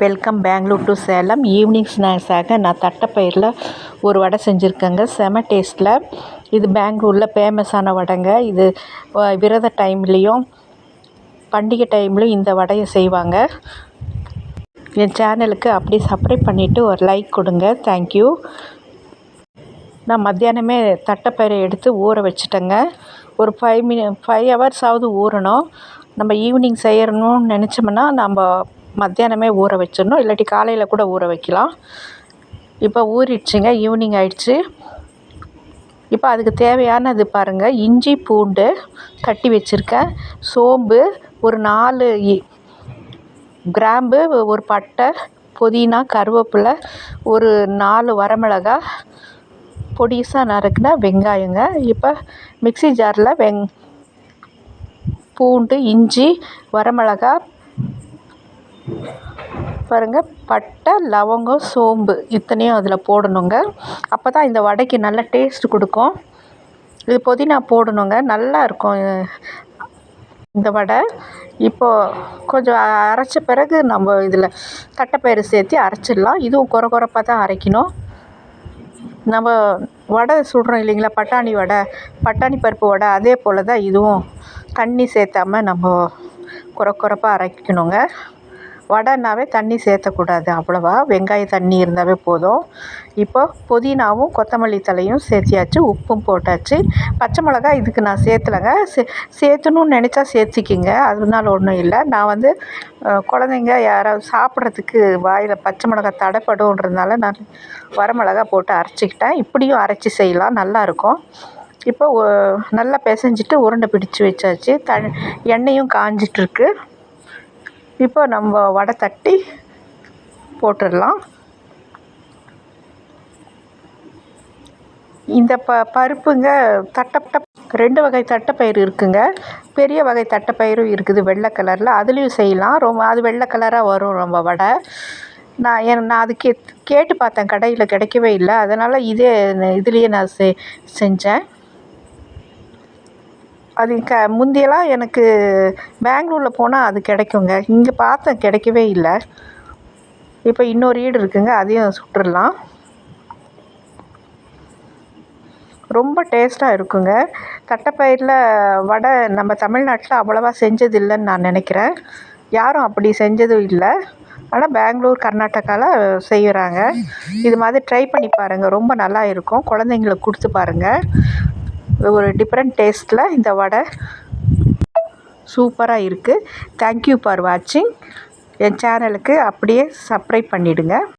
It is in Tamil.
Welcome Bengaluru to Salem. Evening ஸ்நாக்ஸாக நான் தட்டைப்பயிரில் ஒரு வடை செஞ்சுருக்கேங்க. செம டேஸ்ட்டில். இது பெங்களூரில் ஃபேமஸான வடைங்க. இது விரத டைம்லேயும் பண்டிகை டைம்லையும் இந்த வடையை செய்வாங்க. என் சேனலுக்கு அப்படி சப்ஸ்கிரைப் பண்ணிவிட்டு ஒரு லைக் கொடுங்க. தேங்க்யூ நான் மத்தியானமே தட்டைப்பயிரை எடுத்து ஊற வச்சுட்டேங்க. ஒரு ஃபைவ் மினி ஃபைவ் ஹவர்ஸாவது ஊறணும். நம்ம ஈவினிங் செய்யணும்னு நினச்சோம்னா நம்ம மத்தியானமே ஊற வச்சிடணும். இல்லாட்டி காலையில் கூட ஊற வைக்கலாம். இப்போ ஊறிடுச்சுங்க. ஈவினிங் ஆயிடுச்சு. இப்போ அதுக்கு தேவையானது பாருங்கள் இஞ்சி பூண்டு தட்டி வச்சுருக்கேன். சோம்பு ஒரு நாலு இ- கிராம்பு ஒரு பட்டை புதினா கருவேப்பிலை ஒரு நாலு வரமிளகா பொடிசாக நறுக்குனா வெங்காயங்க. இப்போ மிக்ஸி ஜாரில் வெங் பூண்டு இஞ்சி வரமிளகா பாருங்கள் பட்டை லவங்கம் சோம்பு இத்தனையும் அதில் போடணுங்க. அப்போ தான் இந்த வடைக்கு நல்ல டேஸ்ட் கொடுக்கும். இது புதினா போடணுங்க நல்லா இருக்கும். இந்த வடை இப்போது கொஞ்சம் அரைச்ச பிறகு நம்ம இதில் தட்டைப்பயிறு சேர்த்து அரைச்சிடலாம். இதுவும் குறை குறைப்பாக தான் அரைக்கணும். நம்ம வடை சுடுறோம் இல்லைங்களா பட்டாணி வடை பட்டாணி பருப்பு வடை அதே போல் தான் இதுவும் தண்ணி சேர்த்தாம நம்ம குறை குறைப்பாக அரைக்கணுங்க. வடைனாவே தண்ணி சேர்த்தக்கூடாது. அவ்வளவா? வெங்காய தண்ணி இருந்தாவே போதும். இப்போ புதினாவும் கொத்தமல்லி தலையும் சேர்த்தியாச்சு உப்பும் போட்டாச்சு. பச்சை மிளகா இதுக்கு நான் சேர்த்துலங்க. சே சேர்த்தணுன்னு நினச்சா சேர்த்திக்கிங்க. அதனால ஒன்றும் இல்லை. நான் வந்து குழந்தைங்க யாராவது சாப்பிட்றதுக்கு வாயில் பச்சை மிளகா தடைப்படுன்றதுனால நான் வரமிளகா போட்டு அரைச்சிக்கிட்டேன். இப்படியும் அரைச்சி செய்யலாம். நல்லாயிருக்கும் இப்போ நல்லா பிசைஞ்சிட்டு உருண்டை பிடிச்சு வச்சாச்சு. த எண்ணெயும் காஞ்சிட்ருக்கு இப்போ நம்ம வடை தட்டி போட்டுடலாம். இந்த ப பருப்புங்க தட்டப்பட்ட ரெண்டு வகை தட்டைப்பயிறு இருக்குங்க. பெரிய வகை தட்டைப்பயிரும் இருக்குது வெள்ளை கலரில். அதுலேயும் செய்யலாம். ரொம்ப அது வெள்ளை கலராக வரும் ரொம்ப வடை. நான் என் நான் அது கே கேட்டு பார்த்தேன். கடையில் கிடைக்கவே இல்லை. அதனால் இதே இதுலேயே நான் செ செஞ்சேன். அது க முந்தியெல்லாம் எனக்கு பெங்களூரில் போனால் அது கிடைக்குங்க. இங்கே பார்த்தேன் கிடைக்கவே இல்லை. இப்போ இன்னொரு ஈடு இருக்குங்க அதையும் சுட்டுடலாம் ரொம்ப டேஸ்ட்டாக இருக்குங்க. தட்டைப்பயிரில் வடை நம்ம தமிழ்நாட்டில் அவ்வளவா செஞ்சதில்லைன்னு நான் நினைக்கிறேன். யாரும் அப்படி செஞ்சதும் இல்லை. ஆனால் பெங்களூர் கர்நாடகாவில் செய்கிறாங்க இது மாதிரி ட்ரை பண்ணி பாருங்கள் ரொம்ப நல்லா இருக்கும். குழந்தைங்களுக்கு கொடுத்து பாருங்கள் ஒரு டிஃப்ரெண்ட் டேஸ்ட்டில் இந்த வடை. சூப்பராக இருக்குது தேங்க்யூ ஃபார் வாட்சிங் என் சேனலுக்கு அப்படியே சப்ஸ்கிரைப் பண்ணிவிடுங்க